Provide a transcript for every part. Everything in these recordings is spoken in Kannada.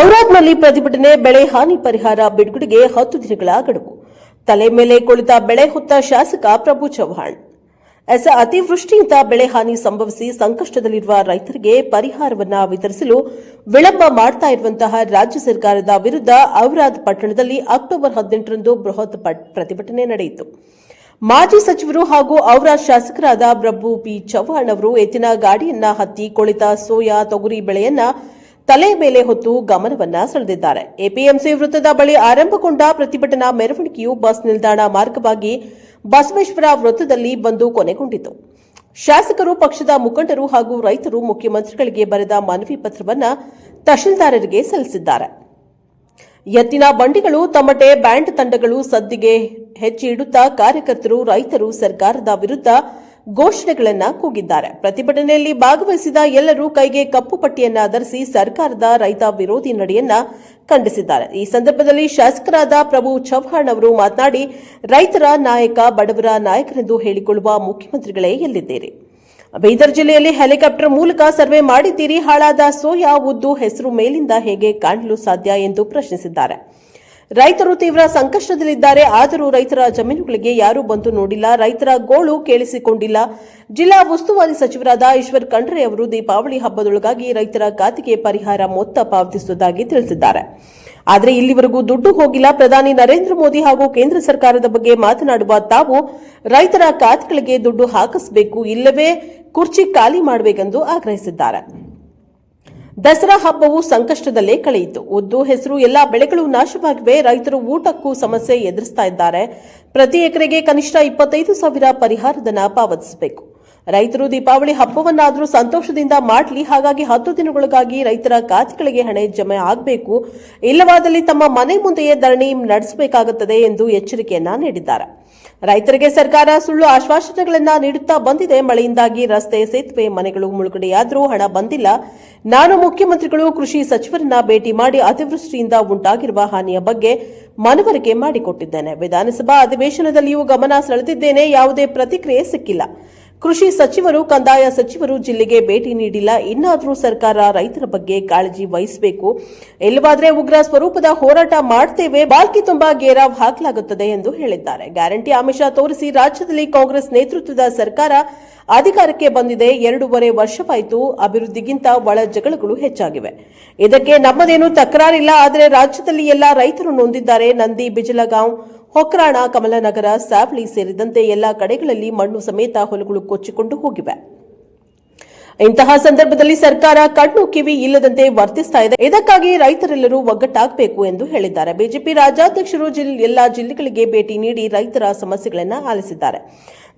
ಔರಾದ್ನಲ್ಲಿ ಪ್ರತಿಭಟನೆ, ಬೆಳೆ ಹಾನಿ ಪರಿಹಾರ, ಬಿಡುಗಡೆಗೆ ಹತ್ತು ದಿನಗಳ ಗಡುವು. ತಲೆ ಮೇಲೆ ಕುಳಿತ ಬೆಳೆ ಹೊತ್ತ ಶಾಸಕ ಪ್ರಭು ಚವ್ಹಾಣ್. ಎಸ್ ಅತಿವೃಷ್ಟಿಯಿಂದ ಬೆಳೆ ಹಾನಿ ಸಂಭವಿಸಿ ಸಂಕಷ್ಟದಲ್ಲಿರುವ ರೈತರಿಗೆ ಪರಿಹಾರವನ್ನ ವಿತರಿಸಲು ವಿಳಂಬ ಮಾಡ್ತಾ ಇರುವಂತಹ ರಾಜ್ಯ ಸರ್ಕಾರದ ವಿರುದ್ಧ ಔರಾದ್ ಪಟ್ಟಣದಲ್ಲಿ ಅಕ್ಟೋಬರ್ ಹದಿನೆಂಟರಂದು ಬೃಹತ್ ಪ್ರತಿಭಟನೆ ನಡೆಯಿತು. ಮಾಜಿ ಸಚಿವರು ಹಾಗೂ ಔರಾದ್ ಶಾಸಕರಾದ ಪ್ರಭು ಪಿ ಚವ್ಹಾಣ್ ಅವರು ಎತ್ತಿನ ಗಾಡಿಯನ್ನ ಹತ್ತಿ ಕೊಳಿತ ಸೋಯಾ ತೊಗರಿ ಬೆಳೆಯನ್ನ ತಲೆ ಮೇಲೆ ಹೊತ್ತು ಗಮನವನ್ನ ಸೆಳೆದಿದ್ದಾರೆ. ಎಪಿಎಂಸಿ ವೃತ್ತದ ಬಳಿ ಆರಂಭಗೊಂಡ ಪ್ರತಿಭಟನಾ ಮೆರವಣಿಗೆಯು ಬಸ್ ನಿಲ್ದಾಣ ಮಾರ್ಗವಾಗಿ ಬಸವೇಶ್ವರ ವೃತ್ತದಲ್ಲಿ ಬಂದು ಕೊನೆಗೊಂಡಿತು. ಶಾಸಕರು, ಪಕ್ಷದ ಮುಖಂಡರು ಹಾಗೂ ರೈತರು ಮುಖ್ಯಮಂತ್ರಿಗಳಿಗೆ ಬರೆದ ಮನವಿ ಪತ್ರವನ್ನ ತಹಶೀಲ್ದಾರರಿಗೆ ಸಲ್ಲಿಸಿದ್ದಾರೆ. ಎತ್ತಿನ ಬಂಡಿಗಳು ತಮಟೆ ಬ್ಯಾಂಡ್ ತಂಡಗಳು ಸದ್ದಿಗೆ ಹೆಜ್ಜೆ ಇಡುತ್ತಾ ಕಾರ್ಯಕರ್ತರು, ರೈತರು ಸರ್ಕಾರದ ವಿರುದ್ಧ ಘೋಷಣೆಗಳನ್ನ ಕೂಗಿದ್ದಾರೆ. ಪ್ರತಿಭಟನೆಯಲ್ಲಿ ಭಾಗವಹಿಸಿದ ಎಲ್ಲರೂ ಕೈಗೆ ಕಪ್ಪು ಪಟ್ಟಿಯನ್ನ ಧರಿಸಿ ಸರ್ಕಾರದ ರೈತ ವಿರೋಧಿ ನಡೆಯನ್ನ ಖಂಡಿಸಿದ್ದಾರೆ. ಈ ಸಂದರ್ಭದಲ್ಲಿ ಶಾಸಕರಾದ ಪ್ರಭು ಚವ್ಹಾಣ್ ಅವರು ಮಾತನಾಡಿ, ರೈತರ ನಾಯಕ, ಬಡವರ ನಾಯಕರೆಂದು ಹೇಳಿಕೊಳ್ಳುವ ಮುಖ್ಯಮಂತ್ರಿಗಳೇ ಎಲ್ಲಿದ್ದೀರಿ? ಬೀದರ್ ಜಿಲ್ಲೆಯಲ್ಲಿ ಹೆಲಿಕಾಪ್ಟರ್ ಮೂಲಕ ಸರ್ವೆ ಮಾಡಿದ್ದೀರಿ. ಹಾಳಾದ ಸೋಯಾ ಉದ್ದು ಹೆಸರು ಮೇಲಿಂದ ಹೇಗೆ ಕಾಣಲು ಸಾಧ್ಯ ಎಂದು ಪ್ರಶ್ನಿಸಿದ್ದಾರೆ. ರೈತರು ತೀವ್ರ ಸಂಕಷ್ಟದಲ್ಲಿದ್ದಾರೆ. ಆದರೂ ರೈತರ ಜಮೀನುಗಳಿಗೆ ಯಾರೂ ಬಂದು ನೋಡಿಲ್ಲ. ರೈತರ ಗೋಳು ಕೇಳಿಸಿಕೊಂಡಿಲ್ಲ. ಜಿಲ್ಲಾ ಉಸ್ತುವಾರಿ ಸಚಿವರಾದ ಈಶ್ವರ್ ಖಂಡ್ರೆ ಅವರು ದೀಪಾವಳಿ ಹಬ್ಬದೊಳಗಾಗಿ ರೈತರ ಖಾತೆಗೆ ಪರಿಹಾರ ಮೊತ್ತ ಪಾವತಿಸುವುದಾಗಿ ತಿಳಿಸಿದ್ದಾರೆ. ಆದರೆ ಇಲ್ಲಿವರೆಗೂ ದುಡ್ಡು ಹೋಗಿಲ್ಲ. ಪ್ರಧಾನಿ ನರೇಂದ್ರ ಮೋದಿ ಹಾಗೂ ಕೇಂದ್ರ ಸರ್ಕಾರದ ಬಗ್ಗೆ ಮಾತನಾಡುವ ತಾವು ರೈತರ ಖಾತೆಗಳಿಗೆ ದುಡ್ಡು ಹಾಕಿಸಬೇಕು, ಇಲ್ಲವೇ ಕುರ್ಚಿ ಖಾಲಿ ಮಾಡಬೇಕೆಂದು ಆಗ್ರಹಿಸಿದ್ದಾರೆ. ದಸರಾ ಹಬ್ಬವು ಸಂಕಷ್ಟದಲ್ಲೇ ಕಳೆಯಿತು. ಉದ್ದು ಹೆಸರು ಎಲ್ಲ ಬೆಳೆಗಳು ನಾಶವಾಗಿವೆ. ರೈತರು ಊಟಕ್ಕೂ ಸಮಸ್ಯೆ ಎದುರಿಸ್ತಾ ಇದ್ದಾರೆ. ಪ್ರತಿ ಎಕರೆಗೆ ಕನಿಷ್ಠ ಇಪ್ಪತ್ತೈದು ಸಾವಿರ ಪರಿಹಾರಧನ ಪಾವತಿಸಬೇಕು. ರೈತರು ದೀಪಾವಳಿ ಹಬ್ಬವನ್ನಾದರೂ ಸಂತೋಷದಿಂದ ಮಾಡಲಿ, ಹಾಗಾಗಿ ಹತ್ತು ದಿನಗಳಿಗಾಗಿ ರೈತರ ಖಾತೆಗಳಿಗೆ ಹಣ ಜಮೆ ಆಗಬೇಕು. ಇಲ್ಲವಾದಲ್ಲಿ ತಮ್ಮ ಮನೆ ಮುಂದೆಯೇ ಧರಣಿ ನಡೆಸಬೇಕಾಗುತ್ತದೆ ಎಂದು ಎಚ್ಚರಿಕೆಯನ್ನ ನೀಡಿದ್ದಾರೆ. ರೈತರಿಗೆ ಸರ್ಕಾರ ಸುಳ್ಳು ಆಶ್ವಾಸನೆಗಳನ್ನ ನೀಡುತ್ತಾ ಬಂದಿದೆ. ಮಳೆಯಿಂದಾಗಿ ರಸ್ತೆ, ಸೇತುವೆ, ಮನೆಗಳು ಮುಳುಗಡೆಯಾದರೂ ಹಣ ಬಂದಿಲ್ಲ. ನಾನು ಮುಖ್ಯಮಂತ್ರಿಗಳು, ಕೃಷಿ ಸಚಿವರನ್ನ ಭೇಟಿ ಮಾಡಿ ಅತಿವೃಷ್ಟಿಯಿಂದ ಉಂಟಾಗಿರುವ ಹಾನಿಯ ಬಗ್ಗೆ ಮನವರಿಕೆ ಮಾಡಿಕೊಟ್ಟಿದ್ದೇನೆ. ವಿಧಾನಸಭಾ ಅಧಿವೇಶನದಲ್ಲಿಯೂ ಗಮನ ಸೆಳೆದಿದ್ದೇನೆ. ಯಾವುದೇ ಪ್ರತಿಕ್ರಿಯೆ ಸಿಕ್ಕಿಲ್ಲ. ಕೃಷಿ ಸಚಿವರು, ಕಂದಾಯ ಸಚಿವರು ಜಿಲ್ಲೆಗೆ ಭೇಟಿ ನೀಡಿಲ್ಲ. ಇನ್ನಾದರೂ ಸರ್ಕಾರ ರೈತರ ಬಗ್ಗೆ ಕಾಳಜಿ ವಹಿಸಬೇಕು. ಇಲ್ಲವಾದ್ರೆ ಉಗ್ರ ಸ್ವರೂಪದ ಹೋರಾಟ ಮಾಡ್ತೇವೆ. ಬಾಲ್ಕಿ ತುಂಬಾ ಗೇರಾವ್ ಹಾಕಲಾಗುತ್ತದೆ ಎಂದು ಹೇಳಿದ್ದಾರೆ. ಗ್ಯಾರಂಟಿ ಆಮಿಷ ತೋರಿಸಿ ರಾಜ್ಯದಲ್ಲಿ ಕಾಂಗ್ರೆಸ್ ನೇತೃತ್ವದ ಸರ್ಕಾರ ಅಧಿಕಾರಕ್ಕೆ ಬಂದಿದೆ. ಎರಡೂವರೆ ವರ್ಷವಾಯಿತು ಅಭಿವೃದ್ಧಿಗಿಂತ ಒಳ ಜಗಳಗಳು ಹೆಚ್ಚಾಗಿವೆ. ಇದಕ್ಕೆ ನಮ್ಮದೇನು ತಕರಾರಿಲ್ಲ. ಆದರೆ ರಾಜ್ಯದಲ್ಲಿ ಎಲ್ಲ ರೈತರು ನೊಂದಿದ್ದಾರೆ. ನಂದಿ, ಬಿಜಲಗಾಂವ್ ಹೊಕ್ರಾಣ, ಕಮಲನಗರ ಸಾವಳಿ ಸೇರಿದಂತೆ ಎಲ್ಲಾ ಕಡೆಗಳಲ್ಲಿ ಮಣ್ಣು ಸಮೇತ ಹೊಲಗಳು ಕೊಚ್ಚಿಕೊಂಡು ಹೋಗಿವೆ. ಇಂತಹ ಸಂದರ್ಭದಲ್ಲಿ ಸರ್ಕಾರ ಕಣ್ಣು ಕಿವಿ ಇಲ್ಲದಂತೆ ವರ್ತಿಸ್ತಾ ಇದೆ. ಇದಕ್ಕಾಗಿ ರೈತರೆಲ್ಲರೂ ಒಗ್ಗಟ್ಟಾಗಬೇಕು ಎಂದು ಹೇಳಿದ್ದಾರೆ. ಬಿಜೆಪಿ ರಾಜ್ಯಾಧ್ಯಕ್ಷರು ಎಲ್ಲಾ ಜಿಲ್ಲೆಗಳಿಗೆ ಭೇಟಿ ನೀಡಿ ರೈತರ ಸಮಸ್ಯೆಗಳನ್ನು ಆಲಿಸಿದ್ದಾರೆ.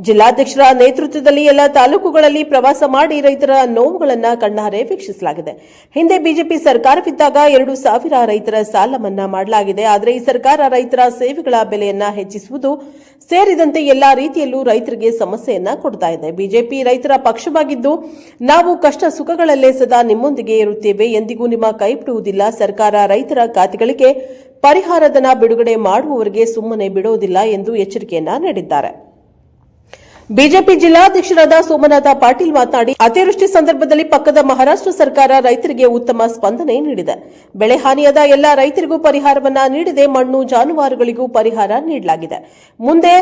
ಜಿಲ್ಲಾಧ್ಯಕ್ಷರ ನೇತೃತ್ವದಲ್ಲಿ ಎಲ್ಲ ತಾಲೂಕುಗಳಲ್ಲಿ ಪ್ರವಾಸ ಮಾಡಿ ರೈತರ ನೋವುಗಳನ್ನು ಕಣ್ಣಾರೆ ವೀಕ್ಷಿಸಲಾಗಿದೆ. ಹಿಂದೆ ಬಿಜೆಪಿ ಸರ್ಕಾರವಿದ್ದಾಗ ಎರಡು ಸಾವಿರ ರೈತರ ಸಾಲ ಮನ್ನಾ ಮಾಡಲಾಗಿದೆ. ಆದರೆ ಈ ಸರ್ಕಾರ ರೈತರ ಸೇವೆಗಳ ಬೆಲೆಯನ್ನ ಹೆಚ್ಚಿಸುವುದು ಸೇರಿದಂತೆ ಎಲ್ಲಾ ರೀತಿಯಲ್ಲೂ ರೈತರಿಗೆ ಸಮಸ್ಯೆಯನ್ನ ಕೊಡ್ತಾ ಇದೆ. ಬಿಜೆಪಿ ರೈತರ ಪಕ್ಷವಾಗಿದ್ದು, ನಾವು ಕಷ್ಟ ಸುಖಗಳಲ್ಲೇ ಸದಾ ನಿಮ್ಮೊಂದಿಗೆ ಇರುತ್ತೇವೆ. ಎಂದಿಗೂ ನಿಮ್ಮ ಕೈ ಬಿಡುವುದಿಲ್ಲ. ಸರ್ಕಾರ ರೈತರ ಖಾತೆಗಳಿಗೆ ಪರಿಹಾರಧನ ಬಿಡುಗಡೆ ಮಾಡುವವರಿಗೆ ಸುಮ್ಮನೆ ಬಿಡುವುದಿಲ್ಲ ಎಂದು ಎಚ್ಚರಿಕೆಯನ್ನ ನೀಡಿದ್ದಾರೆ. ಬಿಜೆಪಿ ಜಿಲ್ಲಾಧ್ಯಕ್ಷರಾದ ಸೋಮನಾಥ ಪಾಟೀಲ್ ಮಾತನಾಡಿ, ಅತಿವೃಷ್ಟಿ ಸಂದರ್ಭದಲ್ಲಿ ಪಕ್ಕದ ಮಹಾರಾಷ್ಟ್ರ ಸರ್ಕಾರ ರೈತರಿಗೆ ಉತ್ತಮ ಸ್ಪಂದನೆ ನೀಡಿದೆ. ಬೆಳೆ ಹಾನಿಯಾದ ಎಲ್ಲಾ ರೈತರಿಗೂ ಪರಿಹಾರವನ್ನ ನೀಡಿದೆ ಮಣ್ಣು ಜಾನುವಾರುಗಳಿಗೂ ಪರಿಹಾರ ನೀಡಲಾಗಿದೆ. ಮುಂದೆ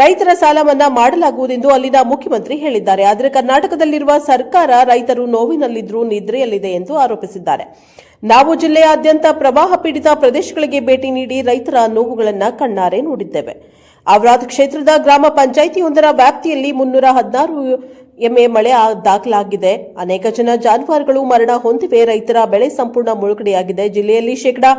ರೈತರ ಸಾಲ ಮನ್ನಾ ಮಾಡಲಾಗುವುದೆಂದು ಅಲ್ಲಿನ ಮುಖ್ಯಮಂತ್ರಿ ಹೇಳಿದ್ದಾರೆ. ಆದರೆ ಕರ್ನಾಟಕದಲ್ಲಿರುವ ಸರ್ಕಾರ ರೈತರು ನೋವಿನಲ್ಲಿದ್ದರೂ ನಿದ್ರೆಯಲ್ಲಿದೆ ಎಂದು ಆರೋಪಿಸಿದ್ದಾರೆ. ನಾವು ಜಿಲ್ಲೆಯಾದ್ಯಂತ ಪ್ರವಾಹ ಪೀಡಿತ ಪ್ರದೇಶಗಳಿಗೆ ಭೇಟಿ ನೀಡಿ ರೈತರ ನೋವುಗಳನ್ನು ಕಣ್ಣಾರೆ ನೋಡಿದ್ದೇವೆ. ಔರಾದ್ ಕ್ಷೇತ್ರದ ಗ್ರಾಮ ಪಂಚಾಯಿತಿಯೊಂದರ ವ್ಯಾಪ್ತಿಯಲ್ಲಿ ಮುನ್ನೂರ ಹದಿನಾರು ಎಂಎ ಮಳೆ ದಾಖಲಾಗಿದೆ. ಅನೇಕ ಜನ ಜಾನುವಾರುಗಳು ಮರಣ ಹೊಂದಿವೆ. ರೈತರ ಬೆಳೆ ಸಂಪೂರ್ಣ ಮುಳುಗಡೆಯಾಗಿದೆ. ಜಿಲ್ಲೆಯಲ್ಲಿ ಶೇಕಡಾ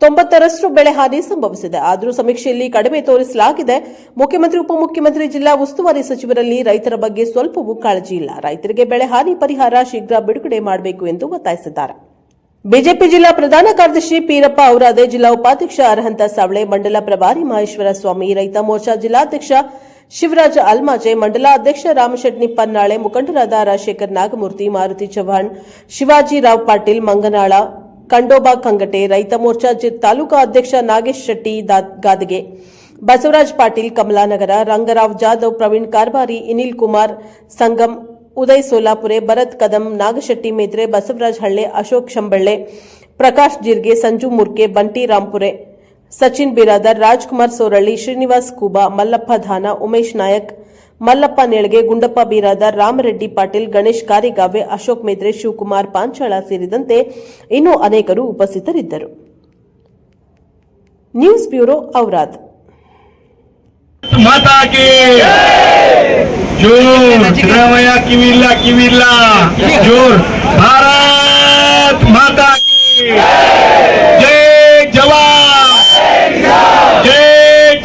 ತೊಂಬತ್ತರಷ್ಟು ಬೆಳೆ ಹಾನಿ ಸಂಭವಿಸಿದೆ. ಆದರೂ ಸಮೀಕ್ಷೆಯಲ್ಲಿ ಕಡಿಮೆ ತೋರಿಸಲಾಗಿದೆ. ಮುಖ್ಯಮಂತ್ರಿ, ಉಪಮುಖ್ಯಮಂತ್ರಿ, ಜಿಲ್ಲಾ ಉಸ್ತುವಾರಿ ಸಚಿವರಲ್ಲಿ ರೈತರ ಬಗ್ಗೆ ಸ್ವಲ್ಪವೂ ಕಾಳಜಿ ಇಲ್ಲ. ರೈತರಿಗೆ ಬೆಳೆ ಹಾನಿ ಪರಿಹಾರ ಶೀಘ್ರ ಬಿಡುಗಡೆ ಮಾಡಬೇಕು ಎಂದು ಒತ್ತಾಯಿಸಿದ್ದಾರೆ. ಬಿಜೆಪಿ ಜಿಲ್ಲಾ ಪ್ರಧಾನ ಕಾರ್ಯದರ್ಶಿ ಪೀರಪ್ಪ ಔರಾದೆ ಜಿಲ್ಲಾ ಉಪಾಧ್ಯಕ್ಷ ಅರ್ಹಂತ ಸಾವಳೆ, ಮಂಡಲ ಪ್ರಭಾರಿ ಮಹೇಶ್ವರ ಸ್ವಾಮಿ, ರೈತ ಮೋರ್ಚಾ ಜಿಲ್ಲಾಧ್ಯಕ್ಷ ಶಿವರಾಜ ಅಲ್ಮಾಜೆ, ಮಂಡಲ ಅಧ್ಯಕ್ಷ ರಾಮಶೆಟ್ಟಿ ಪನ್ನಾಳೆ, ಮುಖಂಡರಾದ ರಾಜಶೇಖರ್ ನಾಗಮೂರ್ತಿ, ಮಾರುತಿ ಚವ್ಹಾಣ್, ಶಿವಾಜಿ ರಾವ್ ಪಾಟೀಲ್, ಮಂಗನಾಳ ಕಂಡೋಬಾ ಕಂಗಟೆ ರೈತ ಮೋರ್ಚಾ ತಾಲೂಕಾ ಅಧ್ಯಕ್ಷ ನಾಗೇಶ್ ಶೆಟ್ಟಿ ಗಾದಗೆ, ಬಸವರಾಜ್ ಪಾಟೀಲ್, ಕಮಲಾನಗರ, ರಂಗರಾವ್ ಜಾಧವ್, ಪ್ರವೀಣ್ ಕಾರ್ಬಾರಿ, ಇನಿಲ್ ಕುಮಾರ್, ಸಂಗಮ್ ಉದಯ್ ಸೋಲಾಪುರೆ, ಭರತ್ ಕದಂ, ನಾಗಶೆಟ್ಟಿ ಮೇದ್ರೆ ಬಸವರಾಜ್ ಹಳ್ಳೆ, ಅಶೋಕ್ ಶಂಬಳ್ಳೆ, ಪ್ರಕಾಶ್ ಜಿರ್ಗೆ, ಸಂಜು ಮುರ್ಕೆ, ಬಂಟಿ ರಾಂಪುರೆ, ಸಚಿನ್ ಬಿರಾದರ್, ರಾಜ್ಕುಮಾರ್ ಸೋರಳ್ಳಿ, ಶ್ರೀನಿವಾಸ್ ಕುಬಾ, ಮಲ್ಲಪ್ಪ ಧಾನ, ಉಮೇಶ್ ನಾಯಕ್, ಮಲ್ಲಪ್ಪ ನೇಳ್ಗೆ, ಗುಂಡಪ್ಪ ಬಿರಾದರ್, ರಾಮರೆಡ್ಡಿ ಪಾಟೀಲ್, ಗಣೇಶ್ ಕಾರಿಗಾವೆ, ಅಶೋಕ್ ಮೇದ್ರೆ ಶಿವಕುಮಾರ್ ಪಾಂಚಾಳ ಸೇರಿದಂತೆ ಇನ್ನೂ ಅನೇಕರು ಉಪಸ್ಥಿತರಿದ್ದರು. News bureau, Aurad. ಜೋರ್ ಸಿದ್ದರಾಮಯ್ಯ ಕಿವಿಲ್ಲ ಕಿವಿಲ್ಲ. ಜೋರ್. ಭಾರತ್ ಮಾತಾ ಜೈ ಜವಾನ್. ಜೈ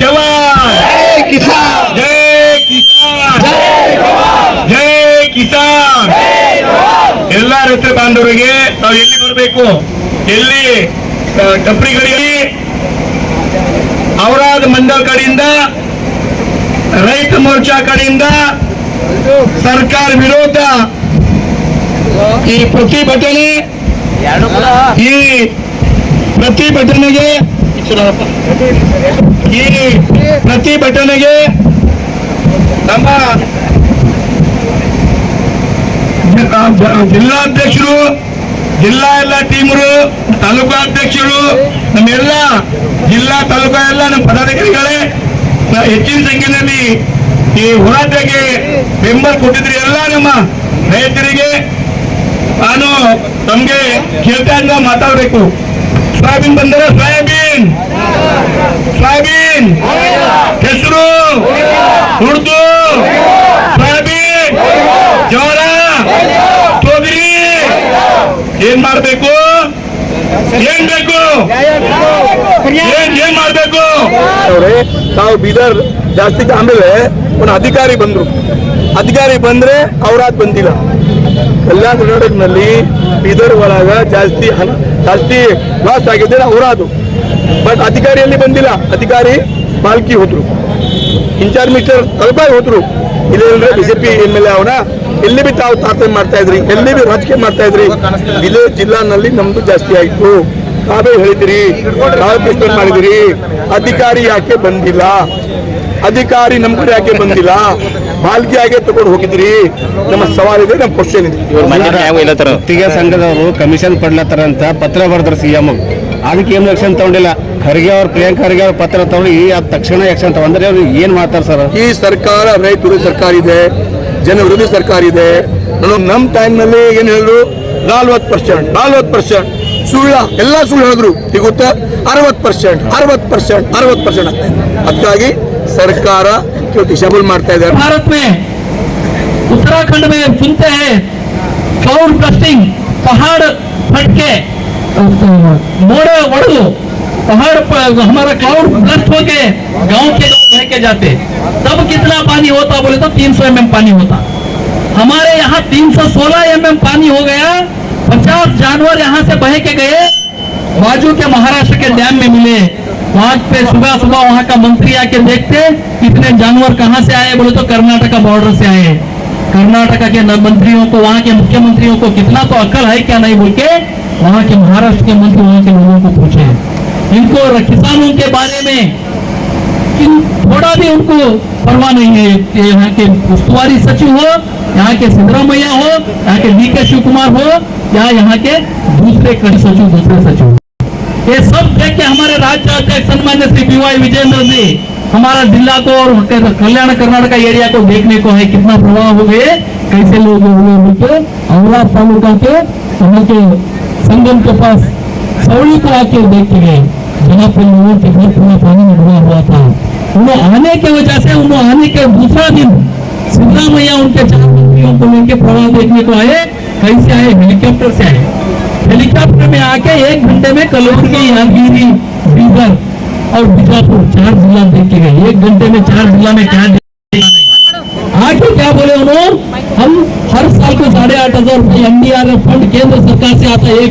ಜವಾನ್. ಜೈ ಕಿಸಾನ್. ಜೈ ಕಿಸಾನ್. ಜೈ ಕಿಸಾನ್. ಎಲ್ಲ ರೈತ ಬಾಂಧವರಿಗೆ ನಾವು ಎಲ್ಲಿ ಬರಬೇಕು? ಎಲ್ಲಿ? ಕಂಪ್ನಿಗಳಿಗೆ ಅವರಾದ ಮಂಡಲ್ ಕಡೆಯಿಂದ ರೈತ ಮೋರ್ಚಾ ಕಡೆಯಿಂದ ಸರ್ಕಾರ ವಿರೋಧ. ಈ ಪ್ರತಿಭಟನೆ ಈ ಪ್ರತಿಭಟನೆಗೆ ಈ ಪ್ರತಿಭಟನೆಗೆ ನಮ್ಮ ಜಿಲ್ಲಾಧ್ಯಕ್ಷರು ಜಿಲ್ಲಾ ಎಲ್ಲ ಟೀಮರು ತಾಲೂಕಾ ಅಧ್ಯಕ್ಷರು ನಮ್ಮೆಲ್ಲ ಜಿಲ್ಲಾ ತಾಲೂಕಾ ಎಲ್ಲ ನಮ್ಮ ಪದಾಧಿಕಾರಿಗಳೇ ಹೆಚ್ಚಿನ ಸಂಖ್ಯೆಯಲ್ಲಿ ಈ ಹೋರಾಟಕ್ಕೆ ಬೆಂಬಲ ಕೊಟ್ಟಿದ್ರಿ ಎಲ್ಲ ನಮ್ಮ ರೈತರಿಗೆ. ನಾನು ತಮ್ಗೆ ಕೇಳ್ತಾ ಇದ್ದ ಮಾತಾಡ್ಬೇಕು. ಸೋಯಾಬೀನ್ ಬಂದರೆ ಸೋಯಾಬೀನ್? ಸೋಯಾಬೀನ್? ಹೆಸರು? ಉರ್ದು? ಸೋಯಾಬೀನ್? ಜೋಳ? ತೊಗರಿ? ಏನ್ ಮಾಡ್ಬೇಕು? ಏನ್ ಬೇಕು? ಏನ್ ಏನ್ ಮಾಡ್ಬೇಕು? ಅವ್ರೆ ತಾವು ಬೀದರ್ ಜಾಸ್ತಿ ಆಮೇಲೆ ಒಂದು ಅಧಿಕಾರಿ ಬಂದ್ರು. ಅಧಿಕಾರಿ ಬಂದ್ರೆ ಅವ್ರಾದ್ ಬಂದಿಲ್ಲ. ಕಲ್ಯಾಣ ಕರ್ನಾಟಕನಲ್ಲಿ ಬೀದರ್ ಒಳಗ ಜಾಸ್ತಿ ಜಾಸ್ತಿ ಲಾಸ್ ಆಗಿದ್ರೆ ಅವರಾದು. ಬಟ್ ಅಧಿಕಾರಿಯಲ್ಲಿ ಬಂದಿಲ್ಲ. ಅಧಿಕಾರಿ ಪಾಲ್ಕಿ ಹೋದ್ರು. ಇನ್ಚಾರ್ಜ್ ಮಿನಿಸ್ಟರ್ ತಲುಪಾಗಿ ಹೋದ್ರು. ಇಲ್ಲೇ ಬಿಜೆಪಿ ಎಂ ಎಲ್ ಎ ಅವನ. ಎಲ್ಲಿ ಬಿ ತಾವು ತಾರತಮ್ಯ ಮಾಡ್ತಾ ಇದ್ರಿ, ಎಲ್ಲಿ ಬಿ ರಾಜಕೀಯ ಮಾಡ್ತಾ ಇದ್ರಿ ಇದೇ ಜಿಲ್ಲಾನಲ್ಲಿ ನಮ್ದು ಜಾಸ್ತಿ ಆಯ್ತು. ತಾವೇ ಹೇಳಿದಿರಿ, ತಾವೇ ಪ್ರಶ್ನೆ ಮಾಡಿದಿರಿ. ಅಧಿಕಾರಿ ಯಾಕೆ ಬಂದಿಲ್ಲ? ಅಧಿಕಾರಿ ನಮ್ಮ ಕಡೆ ಯಾಕೆ ಬಂದಿಲ್ಲ? ಬಾಲ್ಕಿ ಯಾಕೆ ತಗೊಂಡು ಹೋಗಿದ್ರಿ. ನಮ್ಮ ಸವಾಲಿದೆ ನಮ್ಮ ಕ್ವಶನ್ ಇದೆ ಗುತ್ತಿಗೆ ಸಂಘದವರು ಕಮಿಷನ್ ಪಡ್ಲತ್ತಾರ ಅಂತ ಪತ್ರ ಬರ್ತಾರೆ ಸಿಎಂ ಅದಕ್ಕೆ ಏನು ಆಕ್ಷನ್ ತಗೊಂಡಿಲ್ಲ. ಖರ್ಗೆ ಅವ್ರ ಪ್ರಿಯಾಂಕ್ ಖರ್ಗೆ ಅವ್ರ ಪತ್ರ ತಗೊಂಡು ಈ ಅದ್ ತಕ್ಷಣ ಆಕ್ಷನ್ ತಗೊಂಡ್ರೆ ಅವ್ರು ಏನ್ ಮಾಡ್ತಾರೆ ಸರ್? ಈ ಸರ್ಕಾರ ರೈತರು ವಿರೋಧಿ ಸರ್ಕಾರ ಇದೆ ಜನ ವಿರೋಧಿ ಸರ್ಕಾರ ಇದೆ. ನಾನು ನಮ್ಮ ಟೈಮ್ನಲ್ಲಿ ಏನು ಹೇಳಿದ್ರು? ನಾಲ್ವತ್ತು ಪರ್ಸೆಂಟ್ ನಾಲ್ವತ್ತು ಪರ್ಸೆಂಟ್ ಸುಳ್ಳ ಎಲ್ಲ ಸುಳ್ಳು ಹೇಳಿದ್ರು. ಈಗ ಗೊತ್ತಾ ಅರವತ್ತು ಪರ್ಸೆಂಟ್ ಅರವತ್ತು ಪರ್ಸೆಂಟ್ ಅರವತ್ತು ಪರ್ಸೆಂಟ್ ಆಗ್ತಾ ಅದಕ್ಕಾಗಿ ಸರ್ಕಾರ ಇವತ್ತು ಡಿಸೇಬಲ್ ಮಾಡ್ತಾ ಇದ್ದಾರೆ भारत में उत्तराखंड में सुनते हैं क्लाउड ब्लास्टिंग पहाड़ फट के मोड़े वड़ो पहाड़ पर हमारा क्लाउड ब्लास्ट हो के गांव के लोग बह के जाते तब कितना पानी होता बोले तो 300 सौ एम पानी होता हमारे यहाँ 316 एम पानी हो गया 50 जानवर यहाँ से बह के गए बाजू के महाराष्ट्र के डैम में मिले वहाँ पे सुबह सुबह वहाँ का मंत्री आके देखते कितने जानवर कहाँ से आए, बोले तो कर्नाटका बॉर्डर से आए कर्नाटका के मंत्रियों को, वहाँ के मुख्यमंत्रियों को कितना तो अकल है, क्या नहीं बोल के वहाँ के महाराष्ट्र के मंत्री, वहाँ के लोगों को पूछे इनको किसानों के बारे में थोड़ा भी उनको परवाह नहीं है कि यहाँ के उस्तुवारी सचिव हो, यहाँ के सिद्धरामैया हो, यहाँ के डी के शिव कुमार हो, या यहाँ के दूसरे कड़ी सचिव, दूसरे सचिव ये सब देख के हमारे राज्य अध्यक्ष सन्मान्य श्री बी वाई विजेंद्र जी, हमारा जिला को और कल्याण कर्नाटक एरिया को देखने को है, कितना प्रभाव हो गए कैसे लोग हुए तालुका के वहाँ संगम के पास सौड़ी को आके देख के गए, जहाँ पे लोगों के घर पूरा पानी में डूबा हुआ था। उन्होंने आने की वजह से उन्होंने आने के दूसरा दिन सिद्धरामैया उनके चार मंत्रियों को लेके प्रभाव देखने को आए कैसे आए, हेलीकॉप्टर से आए। हेलीकॉप्टर में आके एक घंटे में कलोर के यहाँ गिरी बीदर और बीजापुर चार जिला देख गए। एक घंटे में चार जिला में क्या आखिर नहीं। क्या बोले उन्होंने हम हर साल को साढ़े आठ हज़ार रुपये एनडीआरएफ फंड केंद्र सरकार से आता है। एक